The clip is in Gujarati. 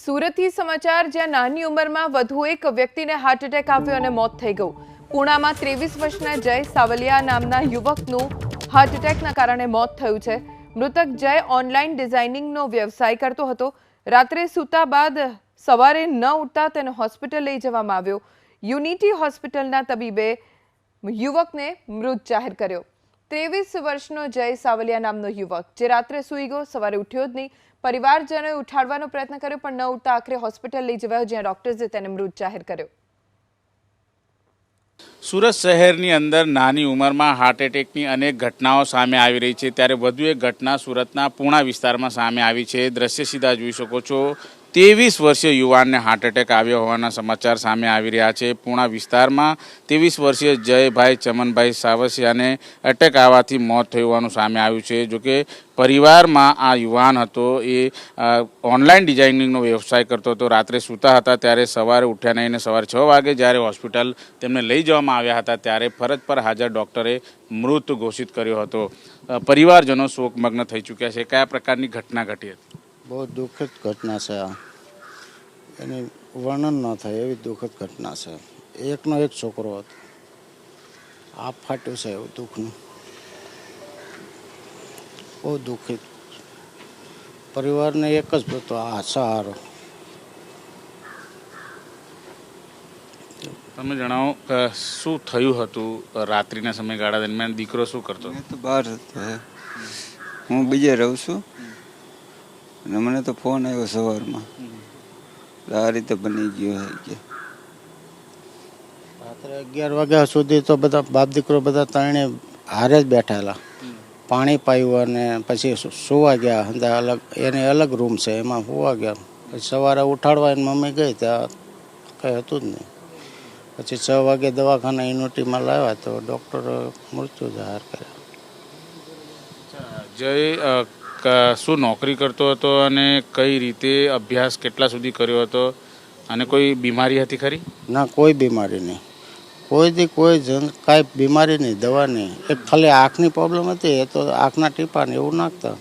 સુરતથી સમાચાર, જ્યાં નાની ઉંમરમાં વધુ એક વ્યક્તિને હાર્ટ એટેક આવ્યો અને મોત થઈ ગયું. પૂણામાં ત્રેવીસ વર્ષના જય સાવલિયા નામના યુવકનું હાર્ટ એટેકના કારણે મોત થયું છે. મૃતક જય ઓનલાઈન ડિઝાઇનિંગનો વ્યવસાય કરતો હતો. રાત્રે સૂતા બાદ સવારે ન ઉઠતા તેને હોસ્પિટલ લઈ જવામાં આવ્યો. યુનિટી હોસ્પિટલના તબીબે યુવકને મૃત જાહેર કર્યો. ત્રેવીસ વર્ષનો જય સાવલિયા નામનો યુવક, જે રાત્રે સૂઈ ગયો, સવારે ઉઠ્યો જ નહીં. પરિવારજનોએ ઉઠાડવાનો પ્રયત્ન કર્યો, પણ ન ઉઠતા આખરે હોસ્પિટલ લઈ જવાયો, જ્યાં ડોક્ટર્સે તેને મૃત જાહેર કર્યો. સુરત શહેરની અંદર નાની ઉંમરમાં હાર્ટ એટેકની અનેક ઘટનાઓ સામે આવી રહી છે. ત્યારે વધુ એક ઘટના સુરતના પૂણા વિસ્તારમાં સામે આવી છે. દ્રશ્ય સીધા જોઈ શકો છો. ત્રેવીસ વર્ષીય યુવાનને હાર્ટ એટેક આવ્યો હોવાના સમાચાર સામે આવી રહ્યા છે. પૂણા વિસ્તારમાં ત્રેવીસ વર્ષીય જયભાઈ ચમનભાઈ સાવસિયાને એટેક આવવાથી મોત થયું હોવાનું સામે આવ્યું છે. જોકે પરિવારમાં આ યુવાન હતો, એ ઓનલાઈન ડિઝાઇનિંગનો વ્યવસાય કરતો હતો. રાત્રે સૂતા હતા ત્યારે સવારે ઉઠ્યા નહીં સવારે છ વાગે જ્યારે હોસ્પિટલ તેમને લઈ જવામાં આવ્યા હતા ત્યારે ફરજ પર હાજર ડૉક્ટરે મૃત ઘોષિત કર્યો હતો. પરિવારજનો શોકમગ્ન થઈ ચૂક્યા છે. કયા પ્રકારની ઘટના ઘટી હતી? બહુ દુઃખદ ઘટના છે આ. એની વર્ણન ન થાય એવી દુઃખદ ઘટના છે. એકનો એક છોકરો હતો. આ ફાટ્યું છે એવું દુઃખનું. બહુ દુઃખિત પરિવારને એક જ હતો આ સહારો. તમે જણાવો કે શું થયું હતું રાત્રિના સમયગાળા દરમિયાન? દીકરો શું કરતો મેં તો બહાર હતો હું. બીજે રહું છું. અને મને તો ફોન આવ્યો સવારમાં. આ રીતે બની ગયું હોય કે. રાત્રે અગિયાર વાગ્યા સુધી તો બધા બાપ દીકરો બધા ત્રણે હારે જ બેઠેલા. પાણી પાયું અને પછી સુવા ગયા. અંદર અલગ એને અલગ રૂમ છે એમાં સુવા ગયા. પછી સવારે ઉઠાડવા એની મમ્મી ગઈ ત્યાં કંઈ હતું જ નહીં. પછી છ વાગે દવાખાના યુનિટીમાં લાવ્યા તો ડૉક્ટર મૃત્યુ જાહેર કર્યા. જય શું નોકરી કરતો હતો અને કઈ રીતે અભ્યાસ કેટલા સુધી કર્યો હતો? અને કોઈ બીમારી હતી ખરી? ના, કોઈ બીમારી નહીં. કોઈથી કોઈ જન, કાંઈ બીમારી નહીં, દવા નહીં. એક ખાલી આંખની પ્રોબ્લેમ હતી, એ તો આંખના ટીપા ને એવું નાખતા.